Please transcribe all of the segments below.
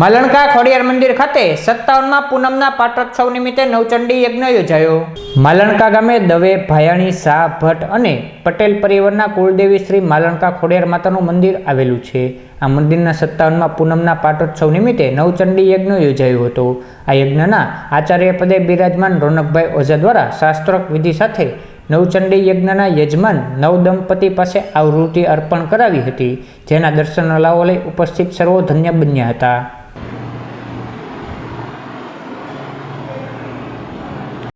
માલણકા ખોડિયાર મંદિર ખાતે સત્તાવનમાં પૂનમના પાટોત્સવ નિમિત્તે નવચંડી યજ્ઞ યોજાયો. માલણકા ગામે દવે ભાયાણી શાહ ભટ્ટ અને પટેલ પરિવારના કુળદેવી શ્રી માલણકા ખોડિયાર માતાનું મંદિર આવેલું છે. આ મંદિરના સત્તાવનમાં પૂનમના પાટોત્સવ નિમિત્તે નવચંડી યજ્ઞ યોજાયો હતો. આ યજ્ઞના આચાર્ય પદે બિરાજમાન રોનકભાઈ ઓઝા દ્વારા શાસ્ત્રોક્ત વિધિ સાથે નવચંડી યજ્ઞના યજમાન નવદંપતિ પાસે આવૃત્તિ અર્પણ કરાવી હતી, જેના દર્શન લાવો લઈ ઉપસ્થિત સર્વો ધન્ય બન્યા હતા.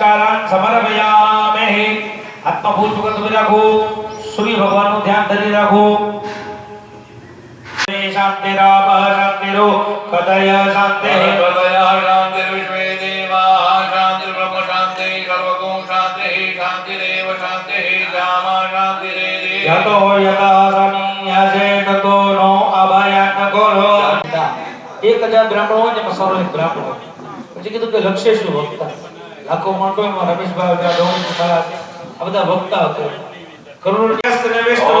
નમસ્કારાન સમર્પયામે આત્મા ભૂત સુગત રાખો સૂર્ય ભગવાનનું ધ્યાન ધરી રાખો. શાંતિ રામ શાંતિરો કદય શાંતિ. યતો યતા સમીયસે તતો નો અભયન કરો. એક હજાર બ્રાહ્મણો હોય ને એમાં બ્રાહ્મણો પછી કીધું કે લક્ષ્ય શું વક્તા? લાખો માણસો એમાં રમેશભાઈ હતા ડોંગર મહારાજ આ બધા વક્તા હતો. કરુણ વ્યસ્ત ને વિષ્ણુ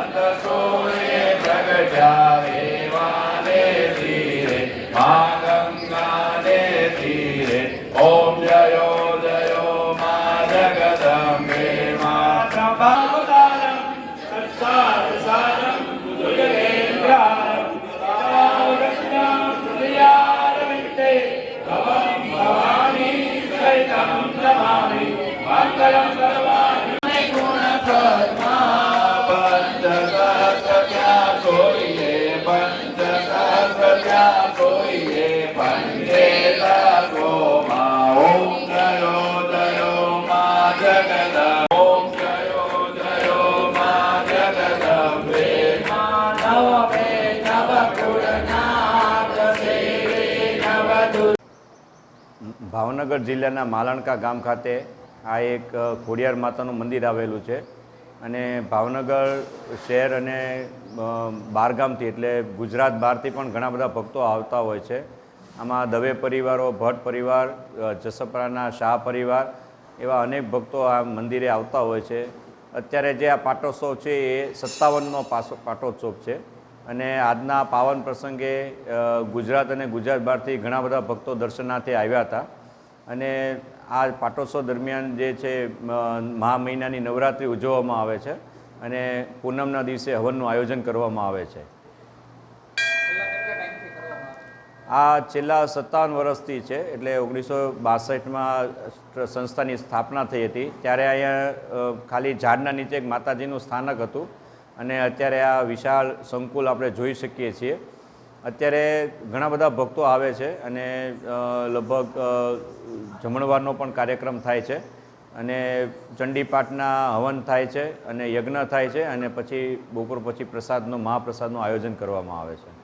પંચસહસ્ર ક્યાં કોઈએ પંચસહસ્ર ભાવનગર જિલ્લાના માલણકા ગામ ખાતે આ એક ખોડિયાર માતાનું મંદિર આવેલું છે. અને ભાવનગર શહેર અને બહારગામથી એટલે ગુજરાત બહારથી પણ ઘણા બધા ભક્તો આવતા હોય છે. આમાં દવે પરિવારો, ભટ્ટ પરિવાર જસપરાના શાહ પરિવાર એવા અનેક ભક્તો આ મંદિરે આવતા હોય છે. અત્યારે જે આ પાટોત્સવ છે એ સત્તાવનનો પાટોત્સવ છે. અને આજના પાવન પ્રસંગે ગુજરાત અને ગુજરાત બહારથી ઘણા બધા ભક્તો દર્શનાર્થે આવ્યા હતા. અને આ પાટોત્સવ દરમિયાન જે છે મહા મહિનાની નવરાત્રિ ઉજવવામાં આવે છે અને પૂનમના દિવસે હવનનું આયોજન કરવામાં આવે છે. આ છેલ્લા સત્તાવન વર્ષથી છે, એટલે ઓગણીસો બાસઠમાં સંસ્થાની સ્થાપના થઈ હતી. ત્યારે અહીંયા ખાલી ઝાડના નીચે એક માતાજીનું સ્થાનક હતું અને અત્યારે આ વિશાળ સંકુલ આપણે જોઈ શકીએ છીએ. અત્યારે ઘણા બધા ભક્તો આવે છે અને લગભગ જમણવારનો પણ કાર્યક્રમ થાય છે અને ચંડીપાઠના હવન થાય છે અને યજ્ઞ થાય છે અને પછી બપોર પછી પ્રસાદનો, મહાપ્રસાદનું આયોજન કરવામાં આવે છે.